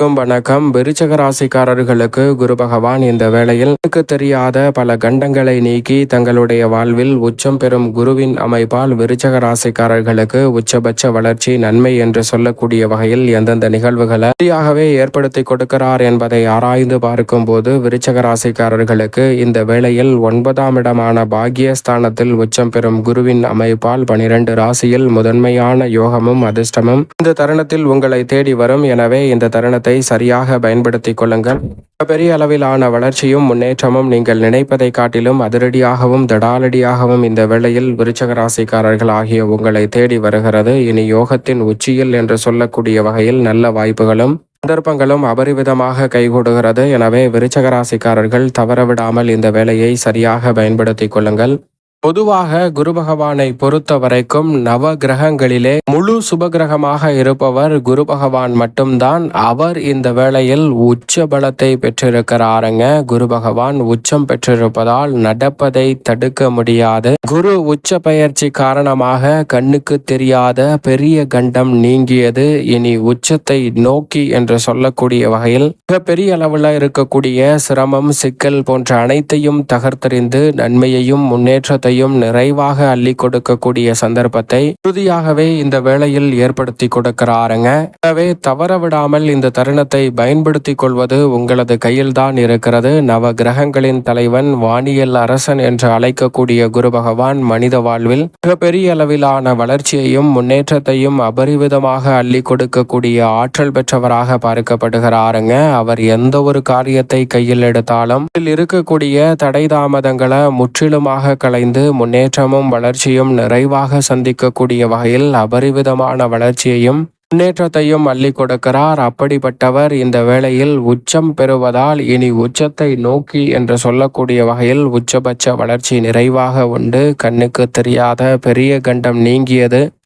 வணக்கம் விருச்சக ராசிக்காரர்களுக்கு குரு பகவான் இந்த வேளையில் எனக்கு தெரியாத பல கண்டங்களை நீக்கி தங்களுடைய வாழ்வில் உச்சம் பெறும் குருவின் அமைப்பால் விருச்சக ராசிக்காரர்களுக்கு உச்சபட்ச வளர்ச்சி நன்மை என்று சொல்லக்கூடிய வகையில் எந்தெந்த நிகழ்வுகளை சரியாகவே ஏற்படுத்தி கொடுக்கிறார் என்பதை ஆராய்ந்து பார்க்கும் போது விருச்சக ராசிக்காரர்களுக்கு இந்த வேளையில் ஒன்பதாம் இடமான பாக்கியஸ்தானத்தில் உச்சம் பெறும் குருவின் அமைப்பால் பனிரெண்டு ராசியில் முதன்மையான யோகமும் அதிர்ஷ்டமும் இந்த தருணத்தில் உங்களை தேடி வரும். எனவே இந்த தருணத்தை சரியாக பயன்படுத்திக் கொள்ளுங்கள். பெரிய அளவிலான வளர்ச்சியும் முன்னேற்றமும் நீங்கள் நினைப்பதை காட்டிலும் அதிரடியாகவும் தடாலடியாகவும் இந்த வேளையில் விருச்சக ராசிக்காரர்கள் ஆகிய உங்களை தேடி வருகிறது. இனி யோகத்தின் உச்சியில் என்று சொல்லக்கூடிய வகையில் நல்ல வாய்ப்புகளும் சந்தர்ப்பங்களும் அபரிவிதமாக கைகூடுகிறது. எனவே விருச்சக ராசிக்காரர்கள் தவறவிடாமல் இந்த வேலையை சரியாக பயன்படுத்திக் கொள்ளுங்கள். பொதுவாக குரு பகவானை பொறுத்த வரைக்கும் நவ கிரகங்களிலே முழு சுபகிரகமாக இருப்பவர் குரு பகவான் மட்டும்தான். அவர் இந்த வேளையில் உச்ச பலத்தை பெற்றிருக்கிறாருங்க. குரு பகவான் உச்சம் பெற்றிருப்பதால் நடப்பதை தடுக்க முடியாது. குரு உச்ச பயிற்சி காரணமாக கண்ணுக்கு தெரியாத பெரிய கண்டம் நீங்கியது. இனி உச்சத்தை நோக்கி என்று சொல்லக்கூடிய வகையில் மிகப்பெரிய அளவில் இருக்கக்கூடிய சிரமம் சிக்கல் போன்ற அனைத்தையும் தகர்த்தறிந்து நன்மையையும் முன்னேற்றத்தை அனைத்தையும் நிறைவாக அள்ளி கொடுக்கக்கூடிய சந்தர்ப்பத்தை உறுதியாகவே இந்த வேளையில் ஏற்படுத்தி கொடுக்கிறாருங்க. எனவே தவற விடாமல் இந்த தருணத்தை பயன்படுத்தி கொள்வது உங்களது கையில்தான் இருக்கிறது. நவ கிரகங்களின் தலைவன் வானியல் அரசன் என்று அழைக்கக்கூடிய குரு பகவான் மனித வாழ்வில் மிகப்பெரிய அளவிலான வளர்ச்சியையும் முன்னேற்றத்தையும் அபரிவிதமாக அள்ளி கொடுக்கக்கூடிய ஆற்றல் பெற்றவராக பார்க்கப்படுகிறாருங்க. அவர் எந்த ஒரு காரியத்தை கையில் எடுத்தாலும் இதில் இருக்கக்கூடிய தடை தாமதங்களை முற்றிலுமாக கலைந்து முன்னேற்றமும் வளர்ச்சியும் நிறைவாக சந்திக்கக்கூடிய வகையில் அபரிவிதமான வளர்ச்சியையும் முன்னேற்றத்தையும் அள்ளி கொடுக்கிறார். அப்படிப்பட்டவர் இந்த வேளையில் உச்சம் பெறுவதால் இனி உச்சத்தை நோக்கி என்று சொல்லக்கூடிய வகையில் உச்சபட்ச வளர்ச்சி நிறைவாக உண்டு. கண்ணுக்கு தெரியாத பெரிய கண்டம் நீங்கியது.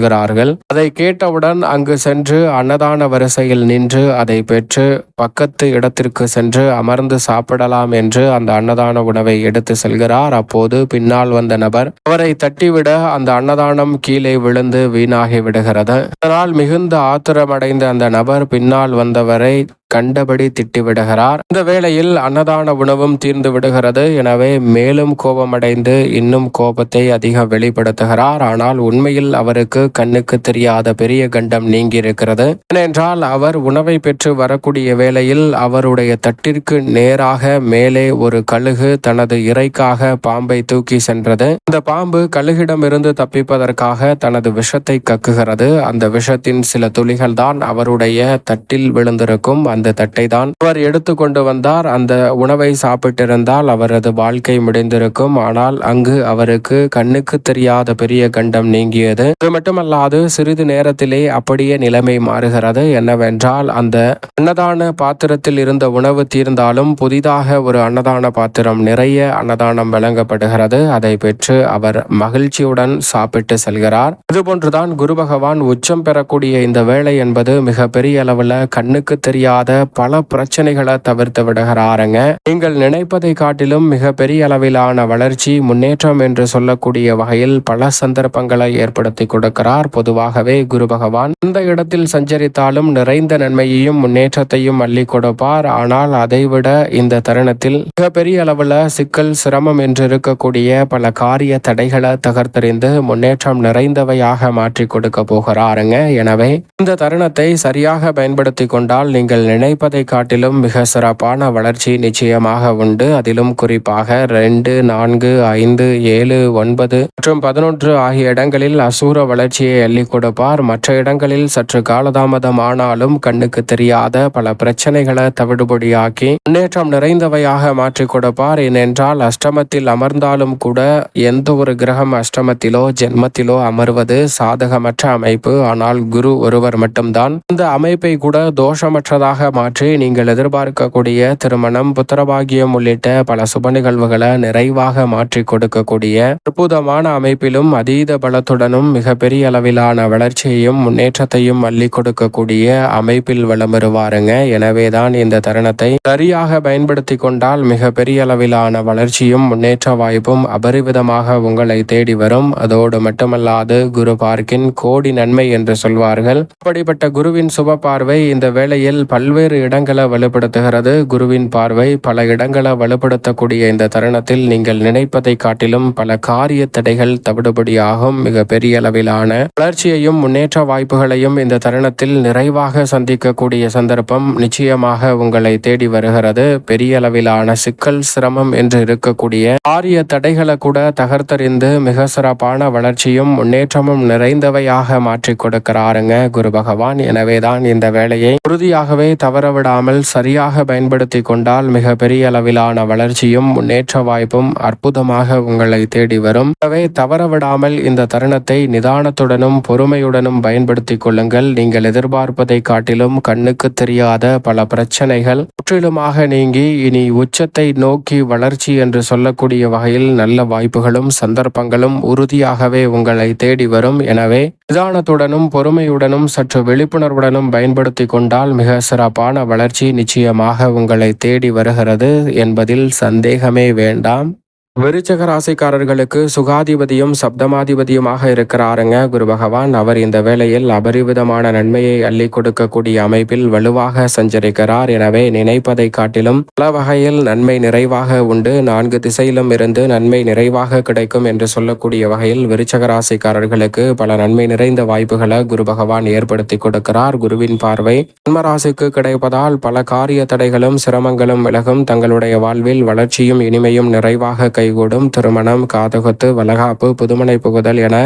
சொல்கிறார்கள். அதை கேட்டவுடன் அங்கு சென்று அன்னதான வரிசையில் நின்று அதை பெற்று பக்கத்து இடத்திற்கு சென்று அமர்ந்து சாப்பிடலாம் என்று அந்த அன்னதான உணவை எடுத்து செல்கிறார். அப்போது பின்னால் வந்த நபர் அவரை தட்டிவிட அந்த அன்னதானம் கீழே விழுந்து வீணாகி விடுகிறது. அதனால் மிகுந்த ஆத்திரமடைந்த அந்த நபர் பின்னால் வந்தவரை கண்டபடி திட்டிவிடுகிறார். இந்த வேளையில் அன்னதான உணவும் தீர்ந்து விடுகிறது. எனவே மேலும் கோபமடைந்து இன்னும் கோபத்தை அதிகம் வெளிப்படுத்துகிறார். ஆனால் உண்மையில் அவருக்கு கண்ணுக்கு தெரியாத பெரிய கண்டம் நீங்கி இருக்கிறது ஏனென்றால் அவர் உணவை பெற்று வரக்கூடிய வேளையில் அவருடைய தட்டிற்கு நேராக மேலே ஒரு கழுகு தனது இறைக்காக பாம்பை தூக்கி சென்றது. இந்த பாம்பு கழுகிடமிருந்து தப்பிப்பதற்காக தனது விஷத்தை கக்குகிறது. அந்த விஷத்தின் சில துளிகள் தான் அவருடைய தட்டில் விழுந்திருக்கும். அந்த தட்டை தான் அவர் எடுத்து கொண்டு வந்தார். அந்த உணவை சாப்பிட்டிருந்தால் அவரது வாழ்க்கை முடிந்திருக்கும். ஆனால் அங்கு அவருக்கு கண்ணுக்கு தெரியாத பெரிய கண்டம் நீங்கியது. அது மட்டுமல்லாது சிறிது நேரத்திலே அப்படியே நிலைமை மாறுகிறது. என்னவென்றால் அந்த அன்னதான பாத்திரத்தில் இருந்த உணவு தீர்ந்தாலும் புதிதாக ஒரு அன்னதான பாத்திரம் நிறைய அன்னதானம் வழங்கப்படுகிறது. அதை பெற்று அவர் மகிழ்ச்சியுடன் சாப்பிட்டு செல்கிறார். இதுபோன்றுதான் குரு பகவான் உச்சம் பெறக்கூடிய இந்த வேலை என்பது மிக பெரிய அளவில் கண்ணுக்கு தெரியாத பல பிரச்சனைகளை தவிர்த்து விடுகிறாருங்க. நீங்கள் நினைப்பதை காட்டிலும் மிக பெரிய அளவிலான வளர்ச்சி முன்னேற்றம் என்று சொல்லக்கூடிய வகையில் பல சந்தர்ப்பங்களை ஏற்படுத்தி கொடுக்கிறார். பொதுவாகவே குரு பகவான் இந்த இடத்தில் சஞ்சரித்தாலும் நிறைந்த நன்மையையும் முன்னேற்றத்தையும் அள்ளி கொடுப்பார். ஆனால் அதைவிட இந்த தருணத்தில் மிக பெரிய அளவில் சிக்கல் சிரமம் என்று இருக்கக்கூடிய பல காரிய தடைகளை தகர்த்தறிந்து முன்னேற்றம் நிறைந்தவையாக மாற்றி கொடுக்க போகிறாருங்க. எனவே இந்த தருணத்தை சரியாக பயன்படுத்தி கொண்டால் நீங்கள் நினைப்பதை காட்டிலும் மிக சிறப்பான வளர்ச்சி நிச்சயமாக உண்டு. அதிலும் குறிப்பாக ரெண்டு நான்கு ஐந்து ஏழு ஒன்பது மற்றும் பதினொன்று ஆகிய இடங்களில் அசூர வளர்ச்சியை அள்ளி கொடுப்பார். மற்ற இடங்களில் சற்று காலதாமதமானாலும் கண்ணுக்கு தெரியாத பல பிரச்சனைகளை தவிடுபடியாக்கி முன்னேற்றம் நிறைந்தவையாக மாற்றி கொடுப்பார். ஏனென்றால் அஷ்டமத்தில் அமர்ந்தாலும் கூட எந்த ஒரு கிரகம் அஷ்டமத்திலோ ஜென்மத்திலோ அமர்வது சாதகமற்ற அமைப்பு. ஆனால் குரு ஒருவர் மட்டும்தான். இந்த அமைப்பை கூட தோஷமற்றதாக மாற்றி நீங்கள் எதிர்பார்க்கக்கூடிய திருமணம் புத்திரபாகியம் உள்ளிட்ட பல சுப நிகழ்வுகளை நிறைவாக மாற்றி கொடுக்கக்கூடிய அற்புதமான அமைப்பிலும் அதீத பலத்துடனும் மிகப்பெரிய அளவிலான வளர்ச்சியையும் முன்னேற்றத்தையும் அள்ளி கொடுக்கக்கூடிய அமைப்பில் வளம் வருவாருங்க எனவேதான் இந்த தருணத்தை சரியாக பயன்படுத்தி கொண்டால் மிக பெரிய அளவிலான வளர்ச்சியும் முன்னேற்ற வாய்ப்பும் அபரிவிதமாக உங்களை தேடி வரும். அதோடு மட்டுமல்லாது குரு பார்க்கின் கோடி நன்மை என்று சொல்வார்கள். அப்படிப்பட்ட குருவின் சுப பார்வை இந்த வேளையில் பல்வேறு இடங்களை வலுப்படுத்துகிறது. குருவின் பார்வை பல இடங்களை வலுப்படுத்தக்கூடிய இந்த தருணத்தில் நீங்கள் நினைப்பதை காட்டிலும் பல காரிய தடைகள் தவிடுபடியாகும். மிக பெரிய அளவிலான வளர்ச்சியையும் முன்னேற்ற வாய்ப்புகளையும் இந்த தருணத்தில் நிறைவாக சந்திக்கக்கூடிய சந்தர்ப்பம் நிச்சயமாக உங்களை தேடி வருகிறது. பெரிய அளவிலான சிக்கல் சிரமம் என்று இருக்கக்கூடிய காரிய தடைகளை கூட தகர்த்தறிந்து மிக சிறப்பான வளர்ச்சியும் முன்னேற்றமும் நிறைந்தவையாக மாற்றி கொடுக்கிறாருங்க குரு பகவான். எனவேதான் இந்த வேலையை உறுதியாகவே தவறவிடாமல் சரியாக பயன்படுத்தி கொண்டால் மிக பெரிய அளவிலான வளர்ச்சியும் முன்னேற்ற வாய்ப்பும் அற்புதமாக உங்களை தேடி வரும். எனவே தவறவிடாமல் இந்த தருணத்தை நிதானத்துடனும் பொறுமையுடனும் பயன்படுத்தி கொள்ளுங்கள். நீங்கள் எதிர்பார்ப்பதை காட்டிலும் கண்ணுக்கு தெரியாத பல பிரச்சனைகள் முற்றிலுமாக நீங்கி இனி உச்சத்தை நோக்கி வளர்ச்சி என்று சொல்லக்கூடிய வகையில் நல்ல வாய்ப்புகளும் சந்தர்ப்பங்களும் உறுதியாகவே உங்களை தேடி வரும். எனவே நிதானத்துடனும் பொறுமையுடனும் சற்று விழிப்புணர்வுடனும் பயன்படுத்தி கொண்டால் மிக சிறப்பு சிறப்பான வளர்ச்சி நிச்சயமாக உங்களை தேடி வருகிறது என்பதில் சந்தேகமே வேண்டாம். விருச்சக ராசிக்காரர்களுக்கு சுகாதிபதியும் சப்தமாதிபதியுமாக இருக்கிறாருங்க. குரு பகவான் அவர் இந்த வேளையில் அபரிவிதமான நன்மையை அள்ளி கொடுக்கக்கூடிய அமைப்பில் வலுவாக சஞ்சரிக்கிறார். எனவே நினைப்பதை காட்டிலும் பல வகையில் நன்மை நிறைவாக உண்டு. நான்கு திசையிலும் இருந்து நன்மை நிறைவாக கிடைக்கும் என்று சொல்லக்கூடிய வகையில் விருச்சக ராசிக்காரர்களுக்கு பல நன்மை நிறைந்த வாய்ப்புகளை குரு பகவான் ஏற்படுத்தி கொடுக்கிறார். குருவின் பார்வை ஜன்மராசிக்கு கிடைப்பதால் பல காரிய தடைகளும் சிரமங்களும் விலகும். தங்களுடைய வாழ்வில் வளர்ச்சியும் இனிமையும் நிறைவாக கை கைகூடும் திருமணம் காதகுத்து வளகாப்பு புதுமனை புகுதல் என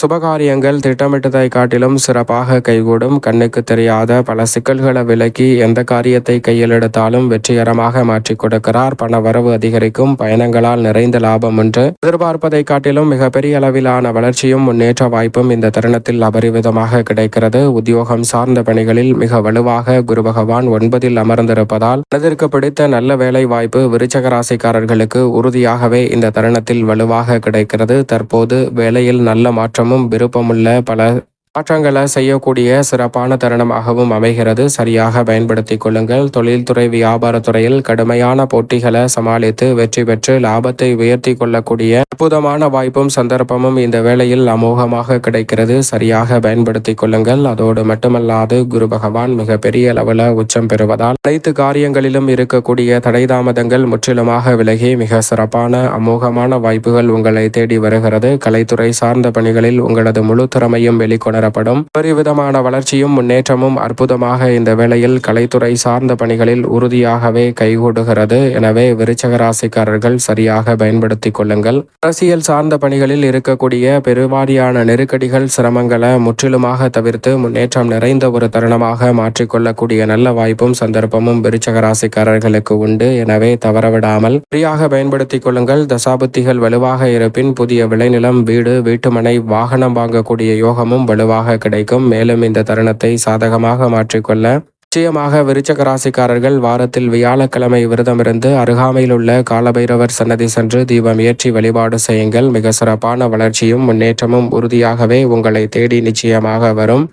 சுபகாரியங்கள் திட்டமிட்டதை காட்டிலும் சிறப்பாக கைகூடும். கண்ணுக்கு தெரியாத பல சிக்கல்களை விலக்கி எந்த காரியத்தை கையில் எடுத்தாலும் வெற்றிகரமாக மாற்றி கொடுக்கிறார். பண வரவு அதிகரிக்கும் பயணங்களால் நிறைந்த லாபம் என்று எதிர்பார்ப்பதை காட்டிலும் மிகப்பெரிய அளவிலான வளர்ச்சியும் முன்னேற்ற வாய்ப்பும் இந்த தருணத்தில் அபரிவிதமாக கிடைக்கிறது. உத்தியோகம் சார்ந்த பணிகளில் மிக வலுவாக குரு பகவான் ஒன்பதில் அமர்ந்திருப்பதால் மனதிற்கு பிடித்த நல்ல வேலை வாய்ப்பு விருச்சக ராசிக்காரர்களுக்கு உறுதியாகவே இந்த தருணத்தில் வலுவாக கிடைக்கிறது. தற்போது வேலையில் நல்ல மாற்றமும் விருப்பமுள்ள பல மாற்றங்களை செய்யக்கூடிய சிறப்பான தருணமாகவும் அமைகிறது. சரியாக பயன்படுத்திக் கொள்ளுங்கள். தொழில்துறை வியாபாரத்துறையில் கடுமையான போட்டிகளை சமாளித்து வெற்றி பெற்று லாபத்தை உயர்த்தி கொள்ளக்கூடிய அற்புதமான வாய்ப்பும் சந்தர்ப்பமும் இந்த வேளையில் அமோகமாக கிடைக்கிறது. சரியாக பயன்படுத்திக் கொள்ளுங்கள். அதோடு மட்டுமல்லாது குரு பகவான் மிக பெரிய அளவில் உச்சம் பெறுவதால் அனைத்து காரியங்களிலும் இருக்கக்கூடிய தடை தாமதங்கள் முற்றிலுமாக விலகி மிக சிறப்பான அமோகமான வாய்ப்புகள் உங்களை தேடி வருகிறது. கலைத்துறை சார்ந்த பணிகளில் உங்களது முழு திறமையும் வெளிக்கொணர பெறப்படும். பெருவிதமான வளர்ச்சியும் முன்னேற்றமும் அற்புதமாக இந்த வேளையில் கலைத்துறை சார்ந்த பணிகளில் உறுதியாகவே கைகூடுகிறது. எனவே விருச்சக ராசிக்காரர்கள் சரியாக பயன்படுத்திக் கொள்ளுங்கள். அரசியல் சார்ந்த பணிகளில் இருக்கக்கூடிய பெருவாரியான நெருக்கடிகள் சிரமங்களை முற்றிலுமாக தவிர்த்து முன்னேற்றம் நிறைந்த ஒரு தருணமாக மாற்றிக்கொள்ளக்கூடிய நல்ல வாய்ப்பும் சந்தர்ப்பமும் விருச்சக ராசிக்காரர்களுக்கு உண்டு. எனவே தவறவிடாமல் சரியாக பயன்படுத்திக் கொள்ளுங்கள். தசாபுத்திகள் வலுவாக இருப்பின் புதிய விளைநிலம் வீடு வீட்டுமனை வாகனம் வாங்கக்கூடிய யோகமும் வலுவாக வலுவாக கிடைக்கும். மேலும் இந்த தருணத்தை சாதகமாக மாற்றிக்கொள்ள நிச்சயமாக விருச்சக ராசிக்காரர்கள் வாரத்தில் வியாழக்கிழமை விரதமிருந்து அருகாமையில் உள்ள காலபைரவர் சன்னதி சென்று தீபம் ஏற்றி வழிபாடு செய்யுங்கள். மிக சிறப்பான வளர்ச்சியும் முன்னேற்றமும் உறுதியாகவே உங்களை தேடி நிச்சயமாக வரும்.